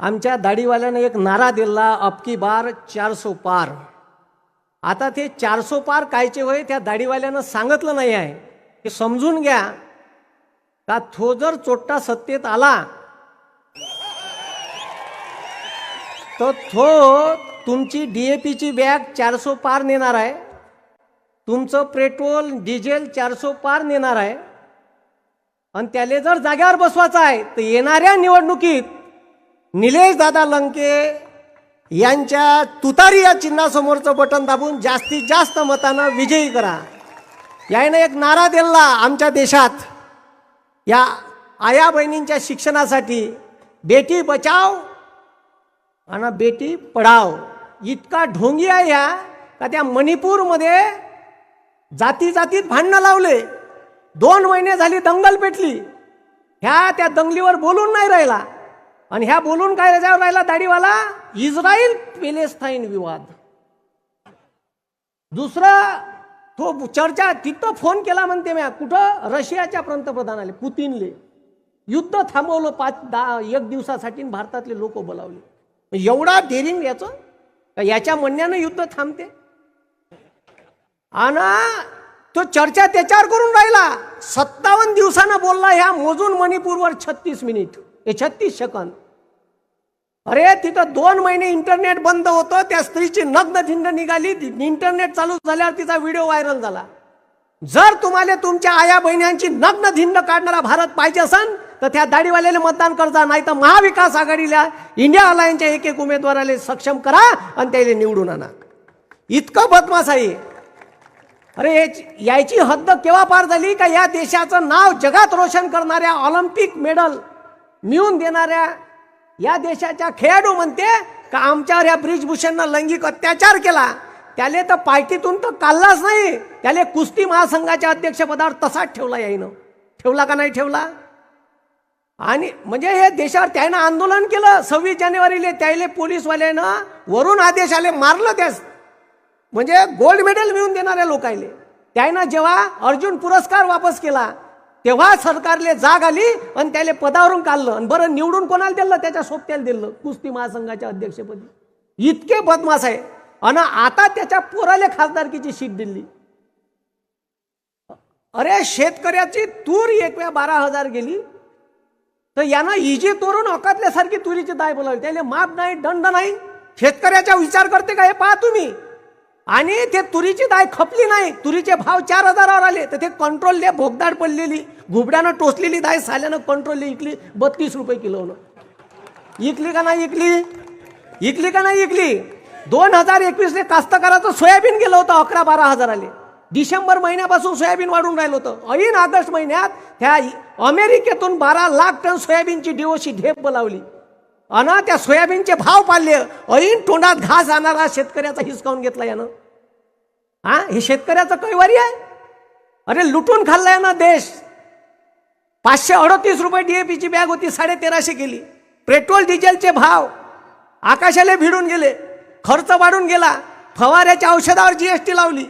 आमच्या दाढीवाल्यानं एक नारा दिला अबकी बार चारसो पार. आता ते चारसो पार कायचे होय त्या दाढीवाल्यानं सांगितलं नाही आहे. हे समजून घ्या. का तो जर चोट्टा सत्तेत आला तर तो तुमची डीएपीची बॅग चारसो पार नेणार आहे. तुमचं पेट्रोल डिझेल चारसो पार नेणार आहे. आणि त्याला जर जाग्यावर बसवायचं आहे तर येणाऱ्या निवडणुकीत निलेश दादा लंके यांच्या तुतारी या चिन्हासमोरचं बटन दाबून जास्तीत जास्त मतानं विजयी करा. यानं एक नारा दिला आमच्या देशात. या आया बहिणींच्या शिक्षणासाठी बेटी बचाव आणि बेटी पढाव. इतका ढोंगी आहे या का त्या मणिपूरमध्ये जाती जातीत भांडणं लावले. दोन महिने झाली दंगल पेटली. ह्या त्या दंगलीवर बोलून नाही राहिला. आणि ह्या बोलून काय रजावर राहिला दाढीवाला? इस्रायल पेलेस्ताईन विवाद. दुसरा तो चर्चा तिथं फोन केला म्हणते म्या कुठं? रशियाच्या पंतप्रधानाले पुतीनले. युद्ध थांबवलं पाच दहा एक दिवसासाठी भारतातले लोक बोलावले. एवढा डेरिंग याचं? का याच्या म्हणण्यानं युद्ध थांबते? आणि तो चर्चा त्याच्यावर करून राहिला. सत्तावन्न दिवसानं बोलला ह्या मोजून मणिपूरवर छत्तीस मिनिट. हे छत्तीस सेकंद. अरे तिथं दोन महिने इंटरनेट बंद होतं त्या स्त्रीची नग्न धिंड निघाली इंटरनेट चालू झाल्यावर तिचा व्हिडिओ व्हायरल झाला. जर तुम्हाला तुमच्या आया बहिण्यांची नग्न धिंड काढणारा भारत पाहिजे असेल तर त्या दाढीवाल्याला मतदान करता नाही तर महाविकास आघाडीला इंडिया अलायन्सच्या एक एक उमेदवाराला सक्षम करा आणि त्याला निवडून आणा. इतकं बदमास आहे. अरे याची हद्द केव्हा पार झाली? का या देशाचं नाव जगात रोशन करणाऱ्या ऑलिम्पिक मेडल मिळून देणाऱ्या या देशाच्या खेळाडू म्हणते का आमच्यावर या ब्रिजभूषणनं लैंगिक अत्याचार केला. त्याले तर पार्टीतून तर काढलाच नाही. त्याले कुस्ती महासंघाच्या अध्यक्षपदावर तसाच ठेवला याईनं. ठेवला का नाही ठेवला? आणि म्हणजे हे देशावर त्यानं आंदोलन केलं. सव्वीस जानेवारीला त्याले पोलीसवाल्यानं वरून आदेश आले मारलं त्यास. म्हणजे गोल्ड मेडल मिळवून देणाऱ्या लोकायले त्यानं जेव्हा अर्जुन पुरस्कार वापस केला तेव्हा सरकारले जाग आली आणि त्याला पदावरून काढलं. आणि बरं निवडून कोणाला दिलं? त्याच्या सोबत्याला दिलं. कुस्ती महासंघाच्या अध्यक्षपदी. इतके बदमाश आहे. आणि आता त्याच्या पोराले खासदारकीची शीट दिली. अरे शेतकऱ्याची तूर एक वेळा बारा हजार गेली. तर यानं इजी तोरून अकातल्यासारखी तुरीची दाय बोलावली. त्याला माप नाही दंड नाही. शेतकऱ्याचा विचार करते का हे पहा तुम्ही? आणि ते तुरीची दाय खपली नाही. तुरीचे भाव चार हजारावर आले. तर ते कंट्रोलले भोगदाड पडलेली. घुबड्यानं टोचलेली दाय साल्यानं कंट्रोलले इकली. बत्तीस रुपये किलोनं इकली का नाही इकली? इकली का नाही इकली? दोन हजार एकवीसले कास्तकाराचं सोयाबीन गेलं होतं. अकरा बारा हजाराले डिसेंबर महिन्यापासून सोयाबीन वाढून राहिलं होतं. ऐन ऑगस्ट महिन्यात त्या अमेरिकेतून बारा लाख टन सोयाबीनची डिओशी ढेप बोलावली अन त्या सोयाबीनचे भाव पाडले. ऐन तोंडात घास आणणारा शेतकऱ्याचा हिसकावून घेतला यानं. हा? हे शेतकऱ्याचं कैवारी आहे? अरे लुटून खाल्लाय ना देश. पाचशे अडतीस रुपये डीएपीची बॅग होती साडे तेराशे गेली पेट्रोल डिझेलचे भाव. आकाशाला भिडून गेले. खर्च वाढून गेला. फवाऱ्याच्या औषधावर जीएसटी लावली.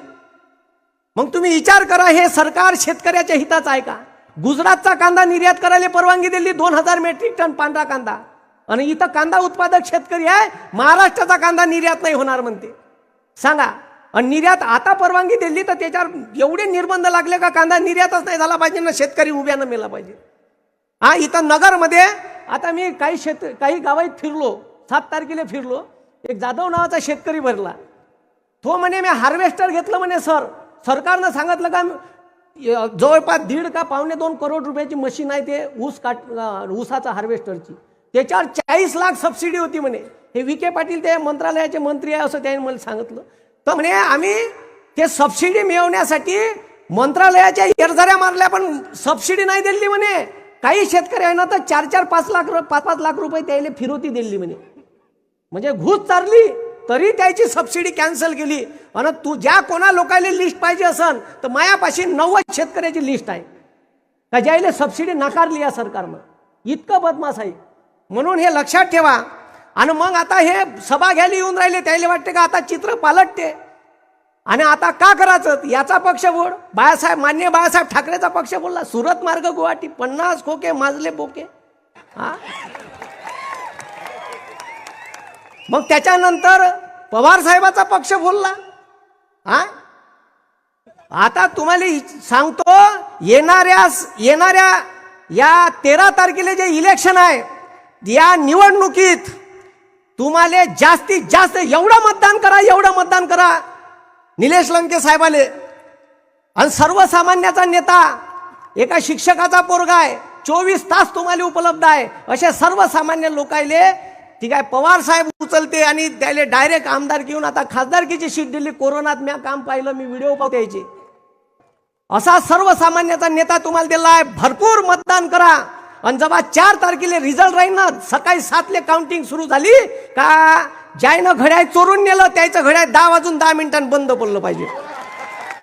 मग तुम्ही विचार करा हे सरकार शेतकऱ्याच्या हिताचं आहे का? गुजरातचा कांदा निर्यात करायला परवानगी दिली दोन हजार मेट्रिक टन पांढरा कांदा. आणि इथं कांदा उत्पादक शेतकरी आहे महाराष्ट्राचा कांदा निर्यात नाही होणार म्हणते. सांगा. आणि निर्यात आता परवानगी दिली तर त्याच्यावर एवढे निर्बंध लागले का कांदा निर्यातच नाही झाला पाहिजे ना शेतकरी उभ्यानं मेला पाहिजे. हा इथं नगरमध्ये आता मी काही शेत काही गावात फिरलो सात तारखेला फिरलो एक जाधव नावाचा शेतकरी भरला. तो म्हणे मी हार्वेस्टर घेतलं म्हणे सर. सरकारनं सांगितलं का य- जवळपास दीड का पावणे दोन करोड रुपयाची मशीन आहे ते ऊस काट ऊसाचा हार्वेस्टरची. त्याच्यावर चाळीस लाख सबसिडी होती म्हणे. हे विखे पाटील ते मंत्रालयाचे मंत्री आहे असं त्याने मला सांगितलं. तर म्हणे आम्ही ते सबसिडी मिळवण्यासाठी मंत्रालयाच्या एरझऱ्या मारल्या पण सबसिडी नाही दिली म्हणे. काही शेतकऱ्यांना तर चार चार पाच लाख पाच पाच लाख रुपये त्याला फिरवती दिली म्हणे. म्हणजे घूस चारली तरी त्याची सबसिडी कॅन्सल केली. आणि तू ज्या कोणा लोकांना लिस्ट पाहिजे असन तर मायापाशी नव्वद शेतकऱ्याची लिस्ट आहे. का ज्याला सबसिडी नाकारली या सरकारनं? इतकं बदमाश आहे. म्हणून हे लक्षात ठेवा. आणि मग आता हे सभा घ्यायला येऊन राहिले त्याला वाटते का आता चित्र पालटते. आणि आता का करायचं? याचा पक्ष बोल. बाळासाहेब मान्य बाळासाहेब ठाकरेचा पक्ष बोलला सुरत मार्ग गुवाहाटी पन्नास खोके माजले बोके. हा? मग त्याच्यानंतर पवार साहेबाचा पक्ष बोलला. हा? आता तुम्हाला सांगतो येणाऱ्या येणाऱ्या या तेरा तारखेला जे इलेक्शन आहे या निवडणुकीत. तुम्हाला जास्तीत जास्त एवढं मतदान करा एवढं मतदान करा. निलेश लंके साहेबाले. आणि सर्वसामान्याचा नेता एका शिक्षकाचा पोरगा आहे. चोवीस तास तुम्हाला उपलब्ध आहे. असे सर्वसामान्य लोकायले ठीक आहे पवार साहेब उचलते आणि त्याला डायरेक्ट आमदार घेऊन आता खासदारकीची शीट दिली. कोरोनात मी काम पाहिलं मी व्हिडिओ पाहते यायचे असा सर्वसामान्याचा नेता तुम्हाला दिला आहे. भरपूर मतदान करा. आणि जेव्हा चार तारखेला रिझल्ट राहील ना सकाळी सातले काउंटिंग सुरू झाली का ज्यानं घड्याळ चोरून नेलं त्याचं घड्याळ दहा वाजून दहा मिनिटांनी बंद पडलं पाहिजे.